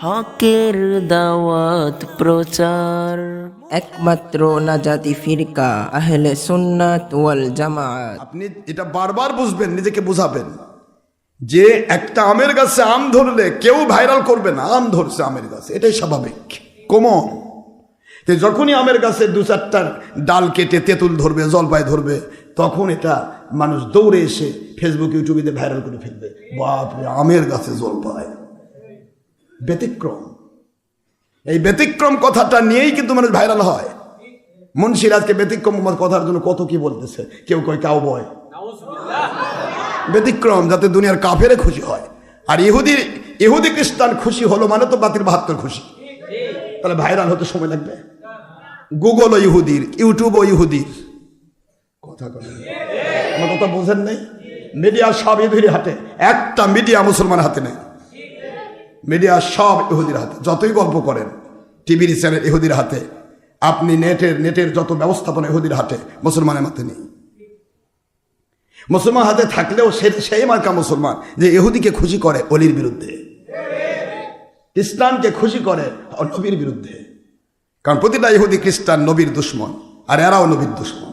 হকের দাওয়াত প্রচার। একমাত্র নাজাতি ফিরকা আহলে সুন্নাত ওয়াল জামাত। আপনি এটা বারবার বুঝবেন নিজেকে বুঝাবেন। যে একটা আমের গাছে আম ধরলে কেউ ভাইরাল করবে না আম ধরছে আমের গাছে এটাই স্বাভাবিক। কমন তো যখনই আমের গাছে দু চারটার ডাল কেটে তেঁতুল ধরবে জলপাই ধরবে তখন এটা মানুষ দৌড়ে এসে ফেসবুক ইউটিউবে ভাইরাল করে ফেলবে। বাপরে আমের গাছে জলপাই ব্যতিক্রম। এই ব্যতিক্রম কথাটা নিয়েই কিন্তু মানুষ ভাইরাল হয়। মুন্সির আজকে ব্যতিক্রম কথার জন্য কত কি বলতেছে? কেউ কয় কাউ বয় ব্যতিক্রম, যাতে দুনিয়ার কাফেরে খুশি হয়। আর ইহুদি ইহুদি খ্রিস্টান খুশি হলো মানে তো বাতিল বাহাত্তর খুশি। তাহলে ভাইরাল হতে সময় লাগবে? গুগল ও ইহুদির ইউটিউব ও ইহুদির। কথা আমার কথা বোঝেন নেই? মিডিয়া সব ইহুদির হাতে একটা মিডিয়া মুসলমানের হাতে নেই। মিডিয়া সব ইহুদির হাতে, যতই গল্প করেন টিভির চ্যানেল ইহুদির হাতে, আপনি নেটের নেটের যত ব্যবস্থাপনা ইহুদির হাতে, মুসলমানের হাতে নেই। মুসলমান হাতে থাকলেও সে, সেই মার্কা মুসলমান যে ইহুদিকে খুশি করে অলির বিরুদ্ধে। খ্রিস্টানকে খুশি করে নবীর বিরুদ্ধে। কারণ প্রতিটা ইহুদি খ্রিস্টান নবীর দুশ্মন, আর এরাও নবীর দুশ্মন।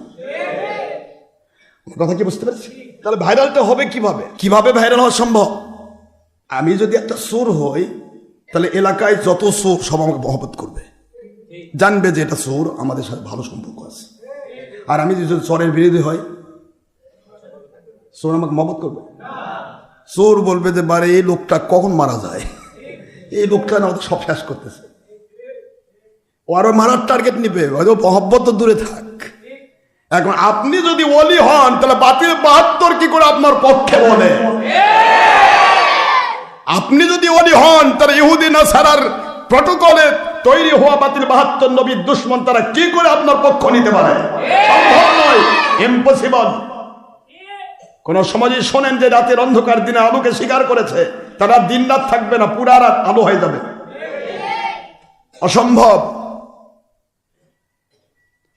কথা কি বুঝতে পারছি তাহলে ভাইরালটা হবে কীভাবে? কীভাবে ভাইরাল হওয়া সম্ভব? আমি যদি একটা সুর হই, তাহলে এলাকায় যত চোর সব আমাকে মহব্বত করবে। জানবে যে এটা সুর, আমাদের সাথে ভালো সম্পর্ক আছে। আর আমি যদি চোরের বিরোধী হই, সুর আমাকে মহব্বত করবে? চোর বলবে যে, বারে, এই লোকটা কখন মারা যায়? এই লোকটা না সব শেষ করতেছে। ও আরও মারার টার্গেট নিবে। হয়তো মহব্বত তো দূরে থাক। এখন আপনি যদি ওলি হন, তাহলে বাতিল বাহাত্তর কি করে আপনার পক্ষে বলে? আপনি যদি ওলি হন, তাহলে ইহুদি, নাসারার প্রটোকলে তৈরি হওয়া বাতিল বাহাত্তর নবীর দুশ্মন তারা কি করে আপনার পক্ষ নিতে পারে? নয় ইম্পসিবল কোন সমাজে শোনেন যে রাতের অন্ধকার দিনে আলোকে স্বীকার করেছে, তারা দিন রাত থাকবে না, পুরা রাত আলো হয়ে যাবে। অসম্ভব।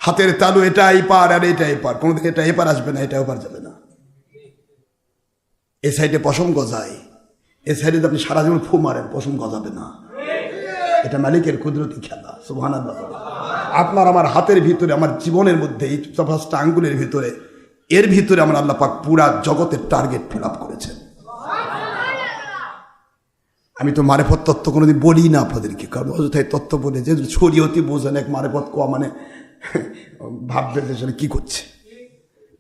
হাতের তালু এটা এই পার আর এটা এই পার এটা এপার আসবে না, এটা ওপার যাবে না। এ সাইডে পশম গজায়। এ সাইডে আপনি সারা জীবন ফু মারেন, পশম গজাবে না। এটা মালিকের কুদরতি খেলা সুবহান আপনার আমার হাতের ভিতরে, আমার জীবনের মধ্যে, এই পাঁচটা আঙ্গুলের ভিতরে, এর ভিতরে আমার আল্লাহ পাক পুরা জগতের টার্গেট ফিল আপ করেছেন। আমি তো মারেফত তত্ত্ব কোনোদিন বলি না আপনাদেরকে, কারণ অযথায় তত্ত্ব বলে, যে ছড়িয়তি বোঝেন এক মারেফত কোয়া মানে ভাববে যে কি করছে।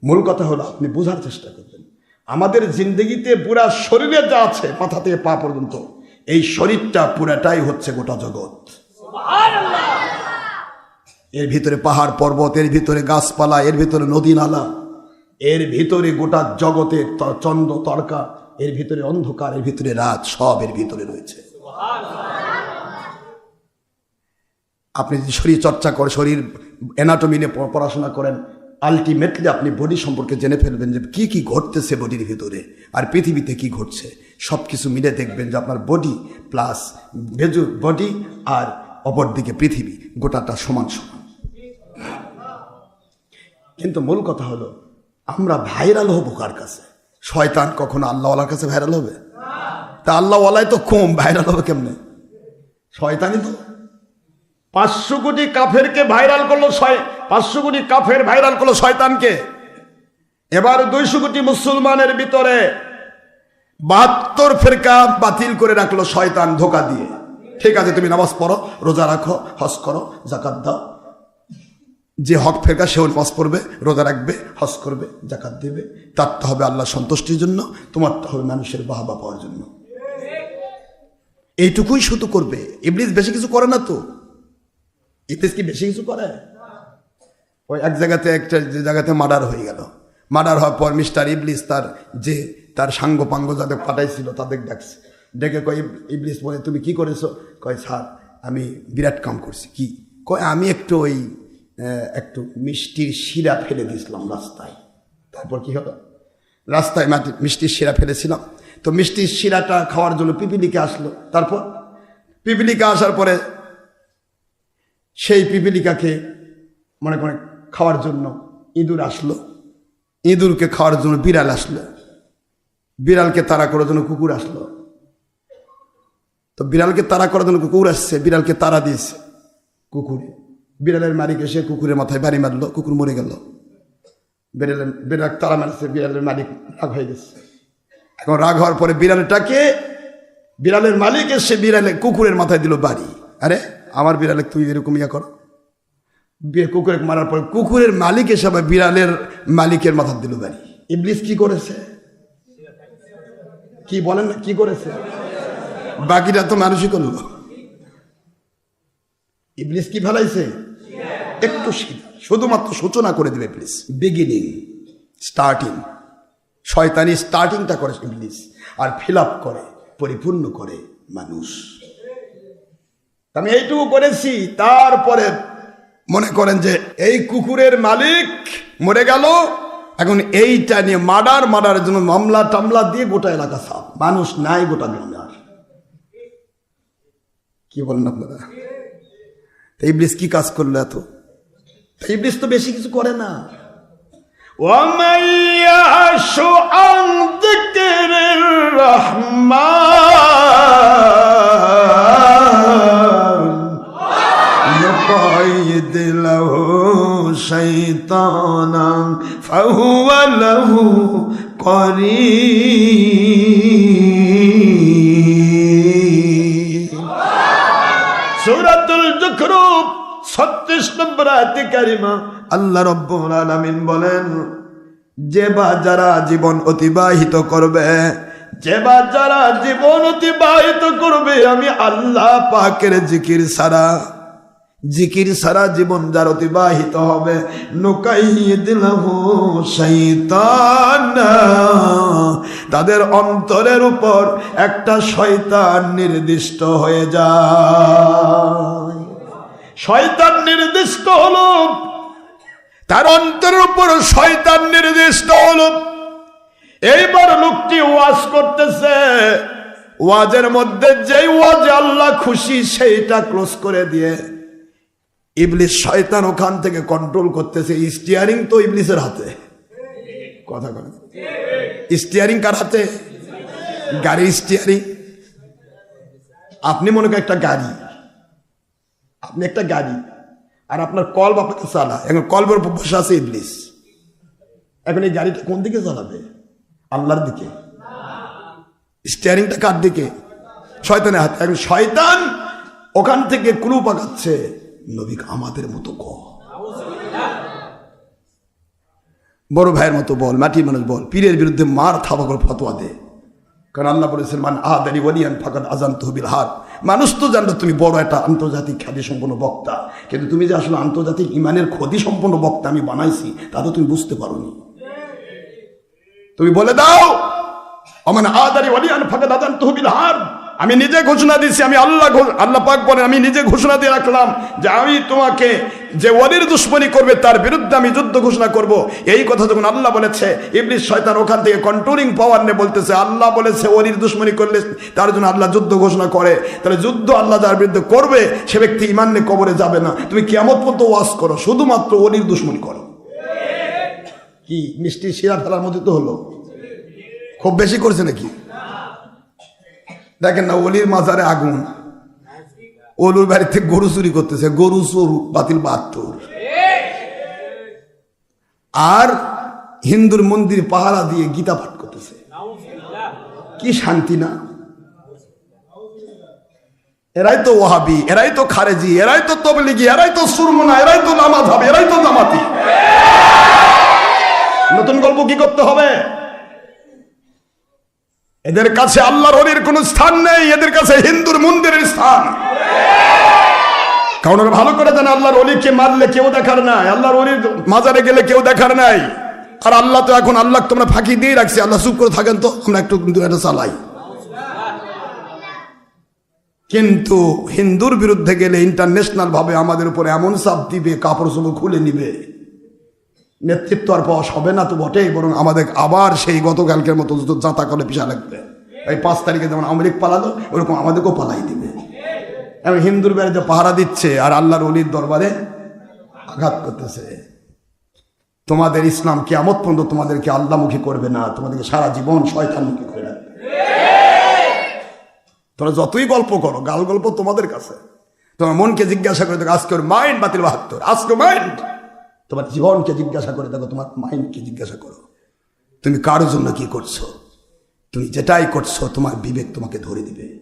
মূল কথা হলো আপনি বোঝার চেষ্টা করবেন আমাদের জিন্দগিতে পুরা শরীরে যা আছে মাথা থেকে পা পর্যন্ত এই শরীরটা পুরাটাই হচ্ছে গোটা জগৎ। এর ভিতরে পাহাড় পর্বত এর ভিতরে গাছপালা এর ভিতরে নদী নালা এর ভিতরে গোটা জগতের চন্দ্র তর্কা এর ভিতরে অন্ধকার এর ভিতরে রাত সব এর ভিতরে রয়েছে। আপনি যদি শরীর চর্চা করে শরীর অ্যানাটমি নিয়ে পড়াশোনা করেন আলটিমেটলি আপনি বডি সম্পর্কে জেনে ফেলবেন যে কি কি ঘটতেছে বডির ভিতরে আর পৃথিবীতে কি ঘটছে। সব কিছু মিলে দেখবেন যে আপনার বডি প্লাস ভেজু বডি আর অপরদিকে পৃথিবী, গোটাটা সমান সমান। কিন্তু মূল কথা হলো, আমরা ভাইরাল হব কার কাছে? শয়তান কখনো আল্লাহওয়ালার কাছে ভাইরাল হবে? তা আল্লাহওয়ালাই তো কম ভাইরাল হবে কেমনে? শয়তানি তো পাঁচশো কোটি কাফেরকে ভাইরাল করল পাঁচশো কোটি কাফের ভাইরাল করল শয়তানকে। এবার দুইশো কোটি মুসলমানের ভিতরে বাহাত্তর ফেরকা বাতিল করে রাখল শয়তান ধোকা দিয়ে। ঠিক আছে, তুমি নামাজ পড়ো, রোজা রাখো, হজ করো, জাকাত দাও। যে হক ফেরকা, সেও নামাজ পড়বে, রোজা রাখবে, হজ করবে, জাকাত দেবে। তারটা হবে আল্লাহ সন্তুষ্টির জন্য তোমারটা হবে মানুষের বাহাবা পাওয়ার জন্য। এইটুকুই শুধু করবে। ইবলিস বেশি কিছু করে না তো। ইবলিস কি বেশি কিছু করে? ওই এক জায়গাতে একটা যে জায়গাতে মার্ডার হয়ে গেল। মার্ডার হওয়ার পর মিস্টার ইবলিস তার যে তার সাঙ্গ পাঙ্গ যাদের পাঠাইছিল তাদের ডাকছে। ডেকে কয়, ইব- ইবলিস বলে, তুমি কি করেছ? কয়, স্যার, আমি বিরাট কাম করছি। কি? কয়, আমি একটু ওই একটু মিষ্টির শিরা ফেলে দিয়েছিলাম রাস্তায়। তারপর কি হলো? রাস্তায় মাটি, মিষ্টির শিরা ফেলেছিলাম। তো মিষ্টির শিরাটা খাওয়ার জন্য পিপিলিকে আসলো। তারপর পিপিলিকা আসার পরে সেই পিপিলিকাকে মনে করে খাওয়ার জন্য ইঁদুর আসলো। ইঁদুরকে খাওয়ার জন্য বিড়াল আসলো। বিড়ালকে তাড়া করার জন্য কুকুর আসলো। তো বিড়ালকে তাড়া করার জন্য কুকুর আসছে, বিড়ালকে তাড়া দিয়েছে কুকুরে। বিড়ালের মালিক এসে কুকুরের মাথায় বাড়ি মারলো, কুকুর মরে গেল। বিড়ালের, বিড়াল তাড়া মারছে, বিড়ালের মালিক রাগ হয়ে গেছে। এখন রাগ হওয়ার পরে বিড়ালটাকে, বিড়ালের মালিক এসে বিড়ালে কুকুরের মাথায় দিল বাড়ি। আরে আমার বিড়ালে তুই এরকম ইয়া করো। কুকুরে মারার পর কুকুরের মালিক আবার বিড়ালের মালিকের মাথা দিল বাড়ি ইবলিস কি করেছে? কি বলেন না, কি করেছে? বাকিটা তো মানুষই করল। ইবলিস কি ফেলাইছে? একটু শুধুমাত্র সূচনা করে দিবে প্লিজ বিগিনিং স্টার্টিং শয়তানি স্টার্টিংটা করে ইবলিস। আর ফিল করে, পরিপূর্ণ করে মানুষ। আমি এইটুকু করেছি। তারপরে মনে করেন যে এই কুকুরের মালিক মরে গেল। এখন এইটা নিয়ে মার্ডার, মার্ডারের জন্য মামলা টামলা দিয়ে গোটা এলাকা সাপ মানুষ নাই গোটা গ্রামে আর। কি বলেন আপনারা? এই ব্রিজ কি কাজ করল এত? এই ব্রিজ তো বেশি কিছু করে না। রহমা। نقيد له شيطانا فهو له قريب সূরাতুল জুখরুফ 36 নম্বর আয়াতে কারিমা আল্লাহ রাব্বুল আলামিন বলেন যে বা যারা জীবন অতিবাহিত করবে যে বা যারা জীবন অতিবাহিত করবে আমি আল্লাহ পাকের জিকির সারা জিকির সারা জীবন যার অতিবাহিত হবে নুকাইদিলাহু শৈতান তাদের অন্তরের উপর একটা শয়তান নির্দিষ্ট হয়ে যায়। শয়তান নির্দিষ্ট হলো, তার অন্তরের উপর শয়তান নির্দিষ্ট হলো। এইবার লোকটি ওয়াজ করতেছে, ওয়াজের মধ্যে যেই ওয়াজ আল্লাহ খুশি সেইটা ক্লোজ করে দিয়ে ইবলিস শয়তান ওখান থেকে কন্ট্রোল করতেছে। স্টিয়ারিং তো ইবলিসের হাতে। কথা বলে স্টিয়ারিং কার হাতে? গাড়ি স্টিয়ারিং আপনি মনে করেন একটা গাড়ি। আপনি একটা গাড়ি। আর আপনার কলব আপনাকে চালা এখন কলবের উপর বসে আছে ইবলিস। এখন এই গাড়িটা কোন দিকে চালাবে? আল্লাহর দিকে। স্টিয়ারিংটা কার দিকে? শয়তানের হাতে। এখন শয়তান ওখান থেকে কুলু পাকাচ্ছে। নবী আমাদের মতো ক। বড় ভাইয়ের মতো বল মাটির মানুষ বল পীরের বিরুদ্ধে মার থাবা করে ফতোয়া দে। কারণ আল্লাহ বলেছেন মান আহাদারি ওয়ালিয়ান ফাকাদ আজান তহবিল হার মানুষ তো জানতো তুমি বড় একটা আন্তর্জাতিক খ্যাতি সম্পন্ন বক্তা। কিন্তু তুমি যে আসলে আন্তর্জাতিক ইমানের ক্ষতি সম্পন্ন বক্তা আমি বানাইছি তা তো তুমি বুঝতে পারোনি। তুমি বলে দাও আমার আদারি ওয়ালিয়ান ফাকাদ আজান তহবিল হার আমি নিজে ঘোষণা দিচ্ছি আমি আল্লাহ আল্লাহ পাক বলেন, আমি নিজে ঘোষণা দিয়ে রাখলাম যে আমি তোমাকে যে ওয়ালির দুশ্মনী করবে তার বিরুদ্ধে আমি যুদ্ধ ঘোষণা করব। এই কথা যখন আল্লাহ বলেছে, ইবলিস শয়তান ওখান থেকে কন্ট্রোলিং পাওয়ার নিয়ে বলতেছে, আল্লাহ বলেছে ওলির দুশ্মনী করলে তার জন্য আল্লাহ যুদ্ধ ঘোষণা করে। তাহলে যুদ্ধ আল্লাহ যার বিরুদ্ধে করবে, সে ব্যক্তি ইমান নিয়ে কবরে যাবে না। তুমি কেমন পর্যন্ত ওয়াজ করো, শুধুমাত্র ওলির দুশ্মনী করো। কি, মিষ্টি শিরা ফেলার মধ্যে তো হলো? খুব বেশি করছে নাকি? দেখেন না অলির মাজারে আগুন। ওলুর বাড়িতে গরু চুরি করতেছে, গরু চোর, বাতিল বাহাত্তর। আর হিন্দুর মন্দির পাহারা দিয়ে গীতা পাঠ করতেছে। কি শান্তি না? এরাই তো ওহাবি এরাই তো খারেজি, এরাই তো তবলিগি, এরাই তো সুরমনা, এরাই তো নামাজ হবে, এরাই তো জামাতি। নতুন গল্প কি করতে হবে? এদের কাছে আল্লাহর অলির কোনো স্থান নেই, এদের কাছে হিন্দুর মন্দিরের স্থান। কারণ ওরা ভালো করে জানে আল্লাহর অলিকে মারলে কেউ দেখার নাই, আল্লাহর অলির মাজারে গেলে কেউ দেখার নাই। আর আল্লাহ তো এখন আল্লাহ তোমরা ফাঁকি দিয়ে রাখছি, আল্লাহ চুপ করে থাকেন তো, আমরা একটু কিন্তু এটা চালাই। কিন্তু হিন্দুর বিরুদ্ধে গেলে ইন্টারন্যাশনাল ভাবে আমাদের উপরে এমন চাপ দিবে, কাপড় চোপড় খুলে নিবে। নেতৃত্ব আর পাওয়া হবে না তো বটেই, বরং আমাদের আবার সেই গতকালকের মতো যত যাতা করে পিছা লাগবে। এই পাঁচ তারিখে যেমন লীগ পালালো, ওরকম আমাদেরকেও পালাই দিবে। এবং হিন্দুর বেড়ে পাহারা দিচ্ছে আর আল্লাহর অলির দরবারে আঘাত করতেছে। তোমাদের ইসলাম কেমত পর্যন্ত তোমাদেরকে আল্লাহমুখী করবে না, তোমাদেরকে সারা জীবন শয়তানমুখী করে রাখবে। তোমরা যতই গল্প করো, গাল গল্প তোমাদের কাছে। তোমার মনকে জিজ্ঞাসা করে দেখো, আজকে ওর মাইন্ড বাতিল বাহাত্তর, আজকে মাইন্ড তোমার জীবনকে জিজ্ঞাসা করে, দেখো তোমার মাইন্ডকে জিজ্ঞাসা করো। তুমি কারোর জন্য কি করছ? তুমি যেটাই করছ, তোমার বিবেক তোমাকে ধরে দিবে।